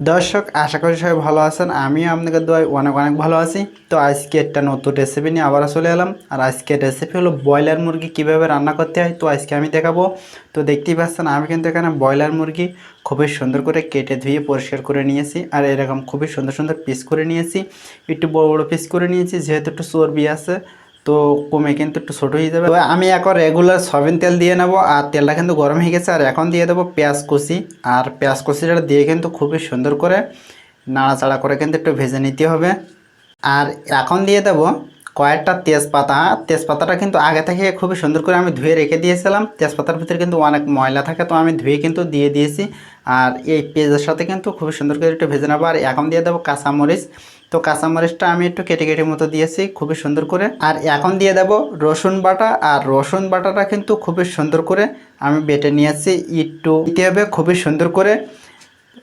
দর্শক, আশা করি সবাই ভালো আছেন। আমিও আপনাদের দোয়ায় অনেক অনেক ভালো আছি। তো আজকে একটা নতুন রেসিপি নিয়ে আবারও চলে এলাম। আর আজকের রেসিপি হলো ব্রয়লার মুরগি কীভাবে রান্না করতে হয়, তো আজকে আমি দেখাবো। তো দেখতেই পাচ্ছেন, আমি কিন্তু এখানে ব্রয়লার মুরগি খুবই সুন্দর করে কেটে ধুয়ে পরিষ্কার করে নিয়েছি। আর এরকম খুবই সুন্দর সুন্দর পিস করে নিয়েছি। একটু বড় বড় পিস করে নিয়েছি, যেহেতু একটু চর্বি আছে। তো কমে কিন্তু একটু ছোটো হয়ে যাবে। আমি এখন রেগুলার সয়াবিন তেল দিয়ে নেব, আর তেলটা কিন্তু গরম হয়ে গেছে, আর এখন দিয়ে দেবো পেঁয়াজ কুচি। আর পেঁয়াজ কুচিটা দিয়ে কিন্তু খুবই সুন্দর করে নাড়াচাড়া করে কিন্তু একটু ভেজে নিতে হবে। আর এখন দিয়ে দেবো কয়েকটা তেজপাতা তেজপাতাটা কিন্তু আগে থেকে খুবই সুন্দর করে আমি ধুয়ে রেখে দিয়েছিলাম। তেজপাতার ভিতরে কিন্তু অনেক ময়লা থাকে, তো আমি ধুয়ে কিন্তু দিয়ে দিয়েছি। আর এই পেঁয়াজের সাথে কিন্তু খুবই সুন্দর করে একটু ভেজে নেব। আর এখন দিয়ে দেবো কাঁচামরিচ। তো কাঁচামরিচটা আমি একটু কেটে কেটে মতো দিয়েছি, খুবই সুন্দর করে। আর এখন দিয়ে দেবো রসুন বাটা। আর রসুন বাটাটা কিন্তু খুবই সুন্দর করে আমি বেটে নিয়েছি, একটু দিতে হবে খুবই সুন্দর করে।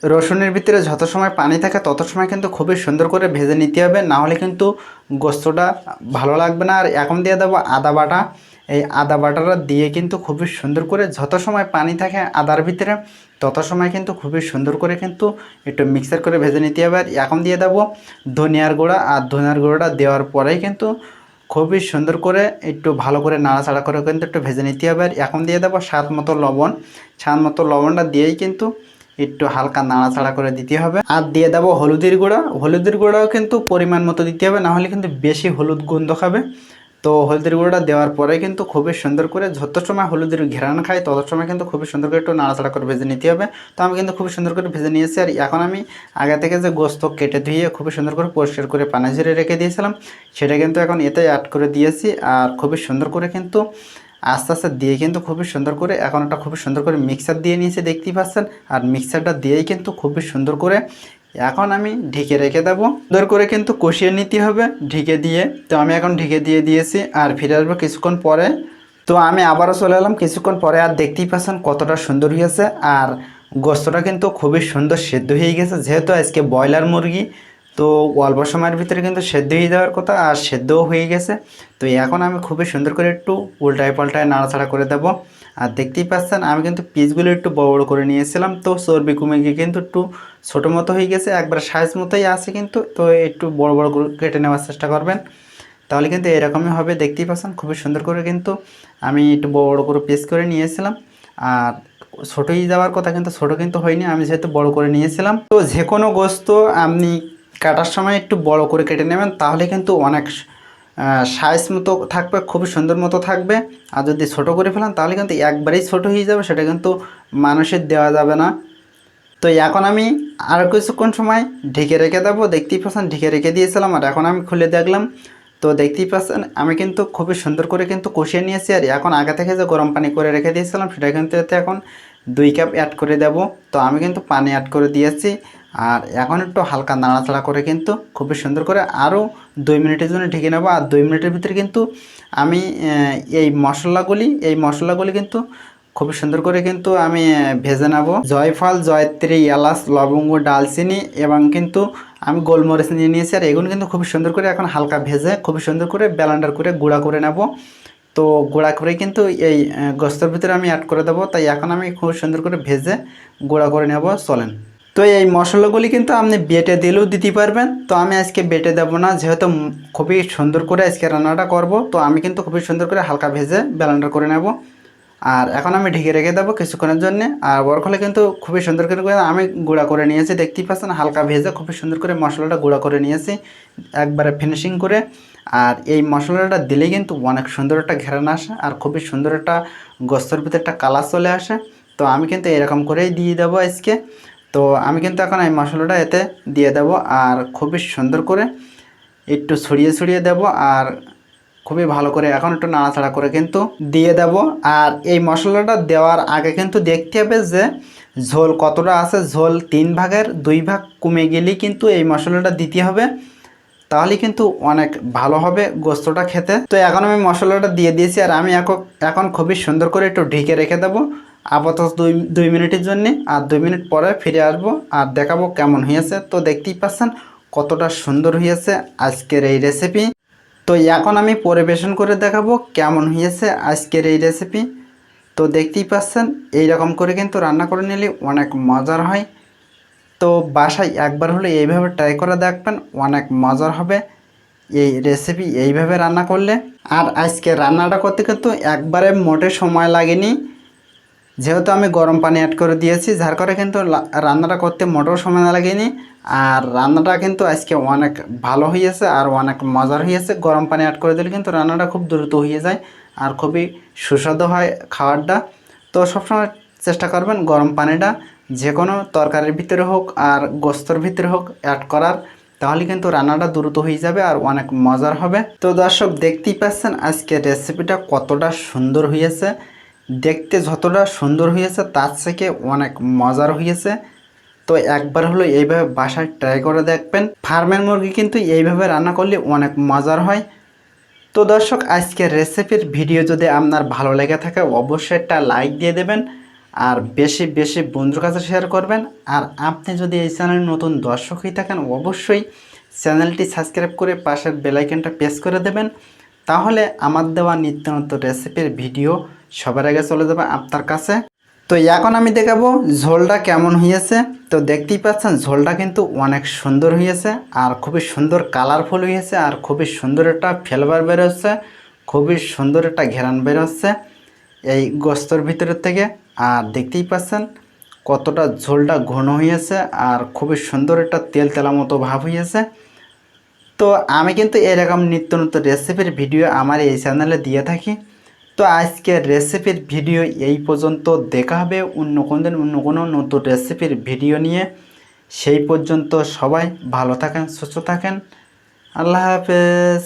রসুনের ভিতরে যত সময় পানি থাকে তত সময় কিন্তু খুবই সুন্দর করে ভেজে নিতে হবে। না হলে কিন্তু গোস্তটা ভালো লাগবে না। আর এখন দিয়ে দেবো আদা বাটা। এই আদা বাটাটা দিয়ে কিন্তু খুবই সুন্দর করে যত সময় পানি থাকে আদার ভিতরে তত সময় কিন্তু খুবই সুন্দর করে কিন্তু একটু মিক্সার করে ভেজে নিতে হবে। আর এখন দিয়ে দেবো ধনিয়ার গুঁড়া। আর ধনিয়ার গুঁড়োটা দেওয়ার পরেই কিন্তু খুবই সুন্দর করে একটু ভালো করে নাড়াচাড়া করে কিন্তু একটু ভেজে নিতে হবে। আর এখন দিয়ে দেবো স্বাদ মতো লবণ। স্বাদ মতো লবণটা দিয়েই কিন্তু একটু হালকা নাড়াচাড়া করে দিতে হবে। আর দিয়ে দেবো হলুদের গুঁড়া। হলুদের গুঁড়াও কিন্তু পরিমাণ মতো দিতে হবে, নাহলে কিন্তু বেশি হলুদ গন্ধ খাবে। তো হলুদের গুঁড়োটা দেওয়ার পরে কিন্তু খুবই সুন্দর করে যত সময় হলুদের ঘেরান খাই, তত সময় কিন্তু খুবই সুন্দর করে একটু নাড়াচাড়া করে ভেজে নিতে হবে। তো আমি কিন্তু খুবই সুন্দর করে ভেজে নিয়েছি, আর এখন আমি আগে থেকে যে গোস্ত কেটে ধুয়ে খুবই সুন্দর করে পরিষ্কার করে পানি ঝেড়ে রেখে দিয়েছিলাম, সেটা কিন্তু এখন এতে অ্যাড করে দিয়েছি। আর খুবই সুন্দর করে কিন্তু আস্তে আস্তে দিয়ে কিন্তু খুবই সুন্দর করে, এখন একটা খুবই সুন্দর করে মিক্সার দিয়ে নিয়েছে, দেখতেই পাচ্ছেন। আর মিক্সারটা দিয়েই কিন্তু খুবই সুন্দর করে এখন আমি ঢেকে রেখে দেবো। সুন্দর করে কিন্তু কষিয়ে নিতে হবে ঢেকে দিয়ে। তো আমি এখন ঢেকে দিয়ে দিয়েছি আর ফিরে আসব কিছুক্ষণ পরে। তো আমি আবারও চলে এলাম, কিছুক্ষণ পরে আর দেখতেই পাচ্ছেন কতটা সুন্দর হয়েছে। আর গোস্তটা কিন্তু খুবই সুন্দর সেদ্ধ হয়ে গেছে, যেহেতু আজকে ব্রয়লার মুরগি। তো অল্প সময়ের ভিতরে কিন্তু সেদ্ধ হয়ে যাওয়ার কথা আর সেদ্ধও হয়ে গেছে। তো এখন আমি খুবই সুন্দর করে একটু উল্টায় পাল্টায় নাড়াচাড়া করে দেবো। আর দেখতেই পাচ্ছেন, আমি কিন্তু পিসগুলো একটু বড় বড় করে নিয়েছিলাম। তো চর্বি কমে গিয়ে কিন্তু একটু ছোটো মতো হয়ে গেছে, একবার সাইজ মতোই আছে কিন্তু। তো একটু বড় বড় করে কেটে নেওয়ার চেষ্টা করবেন। তাহলে কিন্তু এরকমই হবে, দেখতেই পাচ্ছেন, খুবই সুন্দর করে কিন্তু আমি একটু বড় বড় করে পিস করে নিয়েছিলাম। আর ছোটোই যাওয়ার কথা কিন্তু ছোটো কিন্তু হয়নি, আমি যেহেতু বড় করে নিয়েছিলাম। তো যে কোনো গোস্ত আপনি কাটার সময় একটু বড় করে কেটে নেবেন, তাহলে কিন্তু অনেক সাইজ মতো থাকবে, খুবই সুন্দর মতো থাকবে। আর যদি ছোট করে ফেলেন, তাহলে কিন্তু একবারেই ছোট হয়ে যাবে, সেটা কিন্তু মানুষের দেওয়া যাবে না। তো এখন আমি আর কিছুক্ষণ সময় ঢেকে রেখে দেবো, দেখতেই পাচ্ছেন ঢেকে রেখে দিয়েছিলাম, আর এখন আমি খুলে দেখলাম। তো দেখতেই পাচ্ছেন, আমি কিন্তু খুবই সুন্দর করে কিন্তু কষিয়ে নিয়েছি, আর এখন আগে থেকে যে গরম পানি করে রেখে দিয়েছিলাম, সেটা কিন্তু এতে এখন দুই কাপ অ্যাড করে দেব। তো আমি কিন্তু পানি অ্যাড করে দিয়েছি। আর এখন একটু হালকা নাড়াচাড়া করে কিন্তু খুবই সুন্দর করে আরও দুই মিনিটের জন্য ঢেকে নেব। আর দুই মিনিটের ভিতরে কিন্তু আমি এই মশলাগুলি এই মশলাগুলি কিন্তু খুবই সুন্দর করে কিন্তু আমি ভেজে নেব। জয়ফল, জয়ত্রী, এলাচ, লবঙ্গ, ডালচিনি এবং কিন্তু আমি গোলমরিচ নিয়ে নিয়েছি। আর এগুলো কিন্তু খুবই সুন্দর করে এখন হালকা ভেজে খুবই সুন্দর করে ব্যালান্ডার করে গুঁড়া করে নেব। তো গুঁড়া করে কিন্তু এই গোস্তর ভিতরে আমি অ্যাড করে দেবো। তাই এখন আমি খুব সুন্দর করে ভেজে গুঁড়া করে নেব। চলেন। তো এই মশলাগুলি কিন্তু আপনি বেটে দিলেও দিতে পারবেন। তো আমি আজকে বেটে দেবো না, যেহেতু খুবই সুন্দর করে আজকে রান্নাটা করব। তো আমি কিন্তু খুবই সুন্দর করে হালকা ভেজে ব্যালান্ডার করে নেব। আর এখন আমি ঢেকে রেখে দেবো কিছুক্ষণের জন্য। আর বরখলে কিন্তু খুবই সুন্দর করে আমি গুঁড়া করে নিয়েছি, দেখতেই পাচ্ছেন হালকা ভেজে খুবই সুন্দর করে মশলাটা গুঁড়া করে নিয়েছি, একবারে ফিনিশিং করে। আর এই মশলাটা দিলে কিন্তু অনেক সুন্দর একটা ঘেরান আসে আর খুবই সুন্দর একটা গোস্তর ভিতরে একটা কালার চলে আসে। তো আমি কিন্তু এরকম করেই দিয়ে দেবো আজকে। তো আমি কিন্তু এখন এই মশলাটা এতে দিয়ে দেব আর খুবই সুন্দর করে একটু ছড়িয়ে ছড়িয়ে দেব আর খুবই ভালো করে এখন একটু নাড়াচাড়া করে কিন্তু দিয়ে দেব। আর এই মশলাটা দেওয়ার আগে কিন্তু দেখতে হবে যে ঝোল কতটা আছে, ঝোল তিন ভাগের দুই ভাগ কমে গেলেই কিন্তু এই মশলাটা দিতে হবে। তাহলে কিন্তু অনেক ভালো হবে গোস্তটা খেতে। তো এখন আমি মশলাটা দিয়ে দিয়েছি আর আমি এখন খুবই সুন্দর করে একটু ঢেকে রেখে দেবো। আপাতত দুই দুই মিনিটের জন্যে আর দুই মিনিট পরে ফিরে আসব আর দেখাবো কেমন হয়েছে। তো দেখতেই পাচ্ছেন কতটা সুন্দর হয়েছে আজকের এই রেসিপি তো এখন আমি পরিবেশন করে দেখাবো কেমন হয়েছে আজকের এই রেসিপি তো দেখতেই পাচ্ছেন এই রকম করে কিন্তু রান্না করে নিলে অনেক মজার হয়। তো বাসায় একবার হলে এইভাবে ট্রাই করে দেখবেন অনেক মজার হবে। এই রেসিপি এইভাবে রান্না করলে। আর আজকে রান্নাটা করতে কিন্তু একবারে মোটে সময় লাগেনি। যেহেতু আমি গরম পানি অ্যাড করে দিয়েছি, যার করে কিন্তু রান্নাটা করতে মোটেও সময় না লাগেনি। আর রান্নাটা কিন্তু আজকে অনেক ভালো হয়েছে আর অনেক মজার হয়েছে গরম পানি অ্যাড করে দিলে কিন্তু রান্নাটা খুব দ্রুত হয়ে যায় আর খুবই সুস্বাদু হয় খাবারটা। তো সবসময় চেষ্টা করবেন গরম পানিটা যে কোনো তরকারির ভিতরে হোক আর গোস্তর ভিতরে হোক অ্যাড করার, তাহলে কিন্তু রান্নাটা দ্রুত হয়ে যাবে আর অনেক মজার হবে। তো দর্শক, দেখতেই পাচ্ছেন আজকে রেসিপিটা কতটা সুন্দর হয়েছে দেখতে যতটা সুন্দর হয়েছে, তার থেকে অনেক মজার হয়েছে। তো একবার হলো এইভাবে বাসায় ট্রাই করে দেখবেন। ফার্মের মুরগি কিন্তু এইভাবে রান্না করলে অনেক মজার হয়। তো দর্শক, আজকের রেসিপির ভিডিও যদি আপনার ভালো লেগে থাকে, অবশ্যই একটা লাইক দিয়ে দেবেন। আর বেশি বেশি বন্ধুর কাছে শেয়ার করবেন। আর আপনি যদি এই চ্যানেলে নতুন দর্শক হয়ে থাকেন, অবশ্যই চ্যানেলটি সাবস্ক্রাইব করে পাশের বেলাইকনটা প্রেস করে দেবেন। তাহলে আমার দেওয়া নিত্য নতুন রেসিপির ভিডিও সবার আগে চলে যাবে আপনার কাছে। তো এখন আমি দেখাবো ঝোলটা কেমন হয়েছে তো দেখতেই পাচ্ছেন, ঝোলটা কিন্তু অনেক সুন্দর হয়েছে আর খুবই সুন্দর কালারফুল হয়েছে আর খুবই সুন্দর একটা ফ্লেভার বেরোচ্ছে, খুবই সুন্দর একটা ঘেরান বেরোচ্ছে এই গোস্তর ভিতরের থেকে। আর দেখতেই পাচ্ছেন কতটা ঝোলটা ঘন হয়েছে আর খুবই সুন্দর একটা তেল তেলা মতো ভাব হয়েছে তো আমি কিন্তু এরকম নিত্য নতুন রেসিপির ভিডিও আমার এই চ্যানেলে দিয়ে থাকি। তো আজকের রেসিপির ভিডিও এই পর্যন্ত। দেখা হবে অন্য কোনো দিন, অন্য কোনো নতুন রেসিপির ভিডিও নিয়ে। সেই পর্যন্ত সবাই ভালো থাকেন, সুস্থ থাকেন। আল্লাহ হাফেজ।